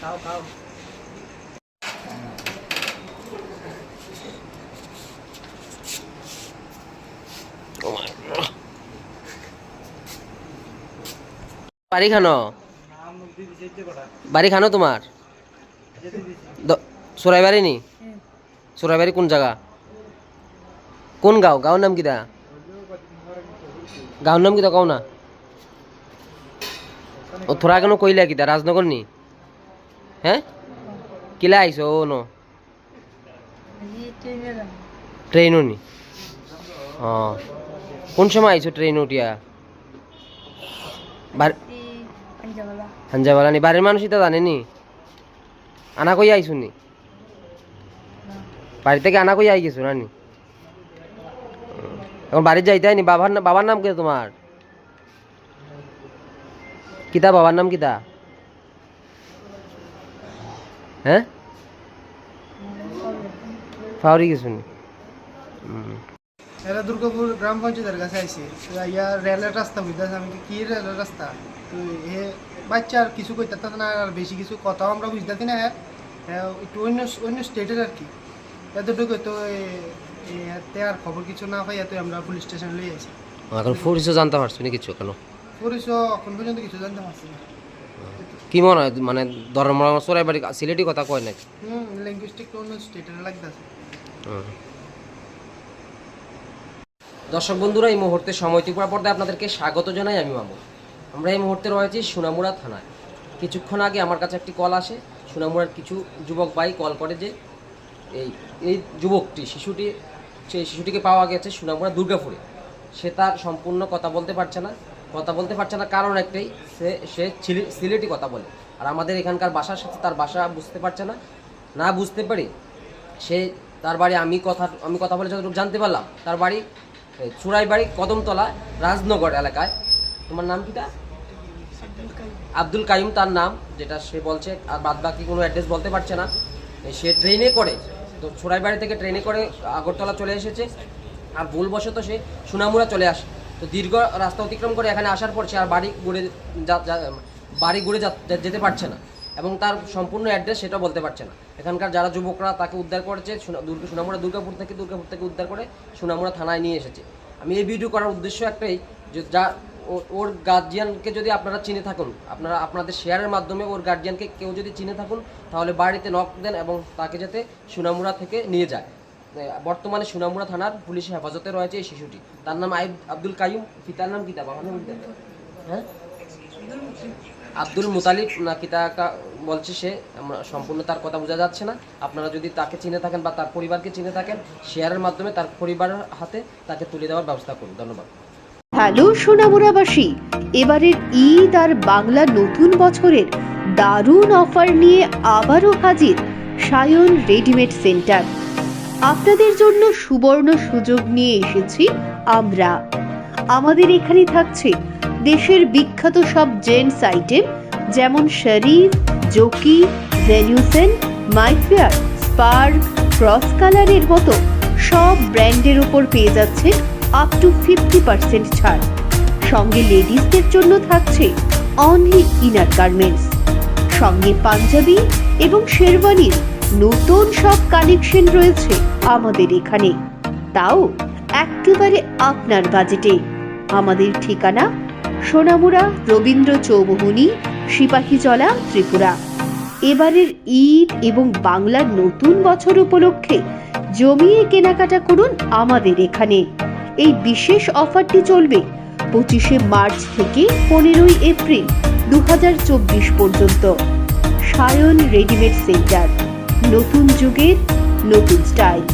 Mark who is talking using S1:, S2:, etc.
S1: খাও খাও।
S2: বাড়ি খানো? বাড়ি খানো তোমার? চোরাইবাড়ি নি? চোরাইবাড়ি কোন জায়গা? কোন গাঁও? গাঁওর নাম কিটা গাঁওর নাম কিটা কও না। ও থোড়া কেন কইলা কিটা রাজনগর নি? হ্যাঁ কিলা আইছো ও ন। ট্রেনও নি? ও কোন সময় আইছো ট্রেন উঠিয়া হাঞ্জাবালা নি? বাড়ির মানুষ এটা জানে নি? আনা কই আইছো নি? বাড়ি থেকে আনা কই আই গেছো না নি? এখন বাড়ি যাইতে নি? বাবার বাবার নাম কে তোমার কিতা বাবার নাম কিতা? হ্যাঁ? ফাউরি নি
S1: এরা দুর্গাপুর গ্রাম পঞ্চায়েতের কাছে আইছে। তো ইয়া রেলের রাস্তা বুঝতেছে? আমি কি রেলের রাস্তা? তো হে বাচ্চা আর কিছু কইতে না আর বেশি কিছু কথাও আমরা বুঝতেছি না হ্যাঁ? হ্যাঁ, একটু অন্য অন্য স্টেটের আর কি। এতটুকু তো এ- এতে আর খবর কিছু না পাই এত আমরা পুলিশ স্টেশনে লই আছি
S2: এখন ফুরিসও জানতে পারছ নি কিছু কেন
S1: পরিচয় পর্যন্ত কিছু জানতে পারছি না
S2: কি মনে হয়? মানে ধর্ম চোরাই বাড়ি সিলেটি কথা কয় নাকি?
S1: হুম ল্যাঙ্গুয়েজটিক অন্য স্টেটের লাগতেছে।
S2: দর্শক বন্ধুরা এই মুহূর্তে সময় ত্রিপুরা পর্দায় আপনাদেরকে স্বাগত জানাই আমি মামু আমরা এই মুহূর্তে রয়েছি সোনামুড়া থানায়। কিছুক্ষণ আগে আমার কাছে একটি কল আসে। সোনামুড়ার কিছু যুবক ভাই কল করে যে এই এই যুবকটি শিশুটি সেই শিশুটিকে পাওয়া গেছে সোনামুড়া দুর্গাপুরে। সে তার সম্পূর্ণ কথা বলতে পারছে না। কথা বলতে পারছে না, কারণ একটাই, সে সে সিলেটি কথা বলে। আর আমাদের এখানকার ভাষার সাথে তার বাসা বুঝতে পারছে না। না বুঝতে পারি সে, তার বাড়ি আমি কথা আমি কথা বলে যতটুকু জানতে পারলাম, তার বাড়ি চুড়াই বাড়ি কদমতলা রাজনগর এলাকায়। তোমার নাম কিটা? আব্দুল কাইম তার নাম, যেটা সে বলছে, আর বাদ বাকি কোনো অ্যাড্রেস বলতে পারছে না। সে ট্রেনে করে, তো চোরাই বাড়ি থেকে ট্রেনে করে আগরতলা চলে এসেছে। আর ভুলবশত সে সুনামুরা চলে আসে। তো দীর্ঘ রাস্তা অতিক্রম করে এখানে আসার পর সে আর বাড়ি ঘুরে বাড়ি ঘুরে যেতে পারছে না। এবং তার সম্পূর্ণ অ্যাড্রেস সেটা বলতে পারছে না। এখানকার যারা যুবকরা তাকে উদ্ধার করেছে দুর্গা, সুনামুড়া, দুর্গাপুর থেকে দুর্গাপুর থেকে উদ্ধার করে সুনামুড়া থানায় নিয়ে এসেছে। আমি এই ভিডিও করার উদ্দেশ্য একটাই যে যা ওর গার্জিয়ানকে যদি আপনারা চিনে থাকুন, আপনারা আপনাদের শেয়ারের মাধ্যমে ওর গার্জিয়ানকে কেউ যদি চিনে থাকুন, তাহলে বাড়িতে নক দেন এবং তাকে যাতে সুনামুড়া থেকে নিয়ে যায়। বর্তমানে সুনামুড়া থানার পুলিশ হেফাজতে রয়েছে এই শিশুটি। তার নাম আইব আব্দুল কাইম, পিতার নাম কিতা বাবার নাম হ্যাঁ? আব্দুল মুতালিব, না, কিতা বলছে সে সম্পূর্ণ তার কথা বোঝা যাচ্ছে না। আপনারা যদি তাকে চিনে থাকেন বা তার পরিবারকে চিনে থাকেন, শেয়ারের মাধ্যমে তার পরিবারের হাতে তাকে তুলে দেওয়ার ব্যবস্থা করুন। ধন্যবাদ।
S3: হ্যালো, সোনামুড়াবাসী। এবারের ঈদ আর বাংলা নতুন বছরের দারুণ অফার নিয়ে আবারও হাজির সায়ন রেডিমেড সেন্টার। আপনাদের জন্য সুবর্ণ সুযোগ নিয়ে এসেছি আমরা। আমাদের এখানে থাকছে দেশের বিখ্যাত সব জেন্টস আইটেম, যেমন Sharif, Jockey Van Heusen Mayfair, Spark, cross কালারের মতো সব ব্র্যান্ডের উপর পেয়ে যাচ্ছে আপ টু ফিফটি পার্সেন্ট ছাড়। সঙ্গে লেডিসদের জন্য থাকছে অনলি ইনার গার্মেন্টস সঙ্গে পাঞ্জাবি এবং শেরওয়ানির নতুন সব কালেকশন রয়েছে আমাদের এখানে। তাও একেবারে আপনার বাজেটে আমাদের ঠিকানা সোনামুড়া রবীন্দ্র চৌমুহনী, সিপাহীজলা, ত্রিপুরা। এবারের ঈদ এবং বাংলার নতুন বছর উপলক্ষে জমিয়ে কেনাকাটা করুন আমাদের এখানে। এই বিশেষ অফারটি চলবে পঁচিশে মার্চ থেকে পনেরোই এপ্রিল দু হাজার চব্বিশ পর্যন্ত। Sayan readymade centre. নতুন যুগের নতুন স্টাইল